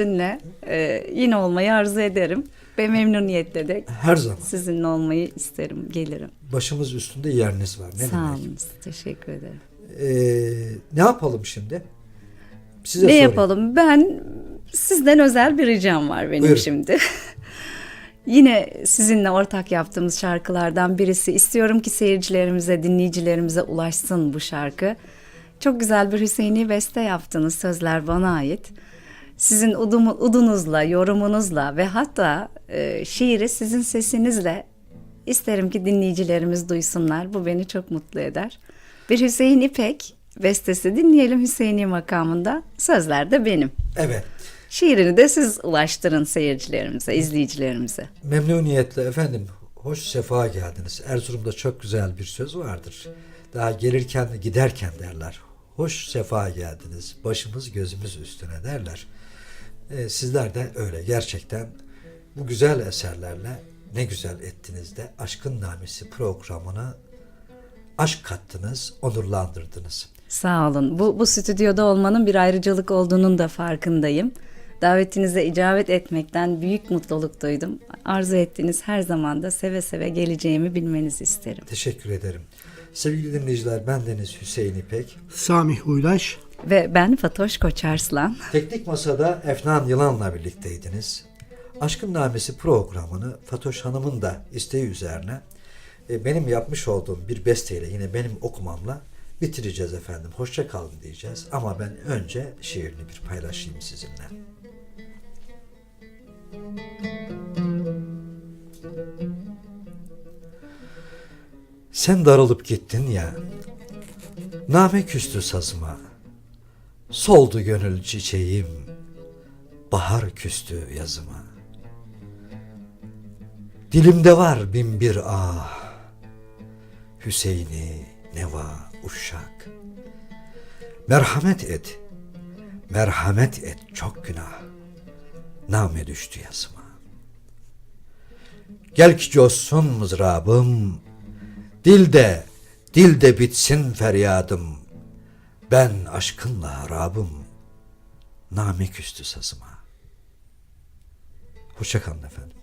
Sizinle e, yine olmayı arzu ederim. Ve memnuniyetle de Her zaman. sizinle olmayı isterim, gelirim. Başımız üstünde yeriniz var. Ne Sağ demek? olun, teşekkür ederim. Ee, ne yapalım şimdi? Size ne sorayım. yapalım? Ben sizden özel bir ricam var benim Buyurun. şimdi. Yine sizinle ortak yaptığımız şarkılardan birisi. İstiyorum ki seyircilerimize, dinleyicilerimize ulaşsın bu şarkı. Çok güzel bir Hüseyin'i beste yaptınız. Sözler bana ait. Sizin udumu, udunuzla, yorumunuzla ve hatta e, şiiri sizin sesinizle isterim ki dinleyicilerimiz duysunlar. Bu beni çok mutlu eder. Bir Hüseyin İpek bestesi dinleyelim Hüseyin'i makamında. Sözler de benim. Evet. Şiirini de siz ulaştırın seyircilerimize, izleyicilerimize. Memnuniyetle efendim. Hoş sefa geldiniz. Erzurum'da çok güzel bir söz vardır. Daha gelirken giderken derler. Hoş sefa geldiniz. Başımız gözümüz üstüne derler. Ee, sizler de öyle gerçekten bu güzel eserlerle ne güzel ettiniz de Aşkın Namesi programına aşk kattınız, onurlandırdınız. Sağ olun. Bu, bu stüdyoda olmanın bir ayrıcalık olduğunun da farkındayım. Davetinize icabet etmekten büyük mutluluk duydum. Arzu ettiğiniz her zaman da seve seve geleceğimi bilmenizi isterim. Teşekkür ederim. Sevgili dinleyiciler ben Deniz Hüseyin İpek. Samih Uylaş. Ve ben Fatoş Koçarslan. Teknik Masa'da Efnan Yılan'la birlikteydiniz. Aşkın Namesi programını Fatoş Hanım'ın da isteği üzerine e, benim yapmış olduğum bir besteyle yine benim okumamla bitireceğiz efendim. Hoşça kalın diyeceğiz. Ama ben önce şiirini bir paylaşayım sizinle. Sen darılıp gittin ya, name küstü sazıma, soldu gönül çiçeğim, bahar küstü yazıma. Dilimde var bin bir ah, Hüseyin'i neva uşak. Merhamet et, merhamet et çok günah, name düştü yazıma. Gel ki coşsun mızrabım, dilde, dilde bitsin feryadım. Ben aşkınla harabım, name küstü sazıma. Hoşçakalın efendim.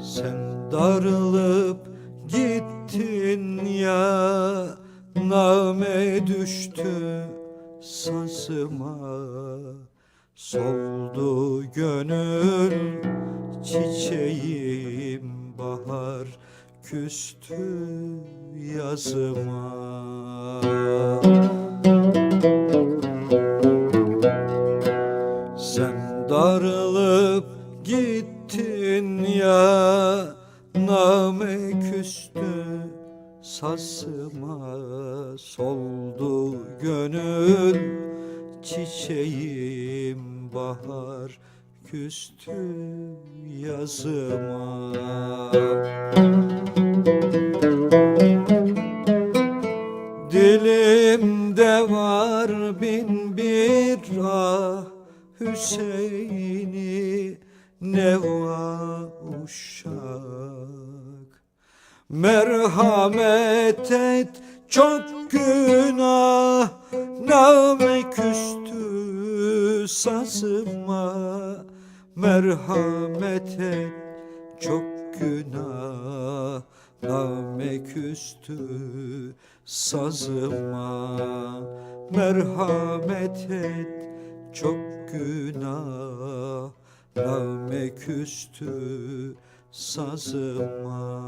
Sen darılıp gittin ya Name düştü sazıma Soldu gönül çiçeğim bahar küstü yazıma. Sen darılıp gittin ya Name küstü sazıma Soldu gönül. Çiçeğim bahar Küstü yazıma. Dilimde var bin bir ah Hüseyin'i neva Merhamet et çok günah. Name küstü sazıma. Merhamet et çok günah. Name küstü sazıma. Merhamet et çok günah. Name küstü sazıma.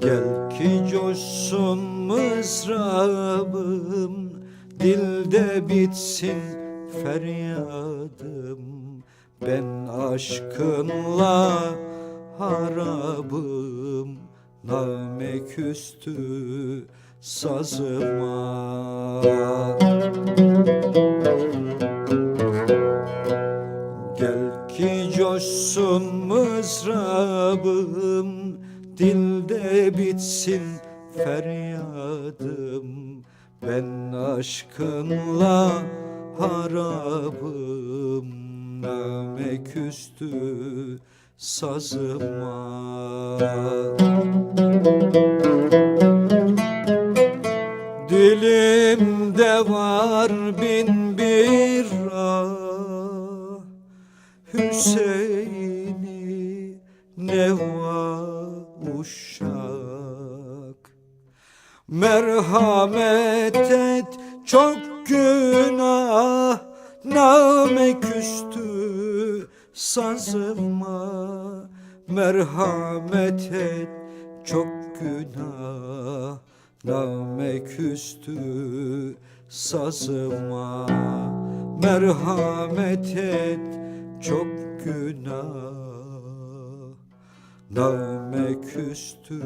Gel ki coşsun mızrabım Dilde bitsin feryadım Ben aşkınla harabım Name küstü sazıma. Gel ki coşsun mızrabım Dilde bitsin feryadım. Ben aşkınla harabım Name küstü sazıma. Dilimde var bin bir ah Hüseyin'i neva uşak Merhamet et çok günah Name küstü sazıma Merhamet et. Çok günah Name küstü sazıma. Merhamet et. Çok günah Name küstü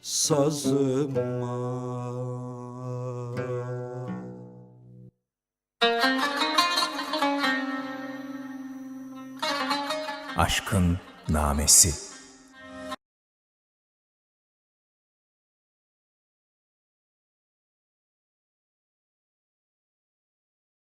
sazıma Aşkın namesi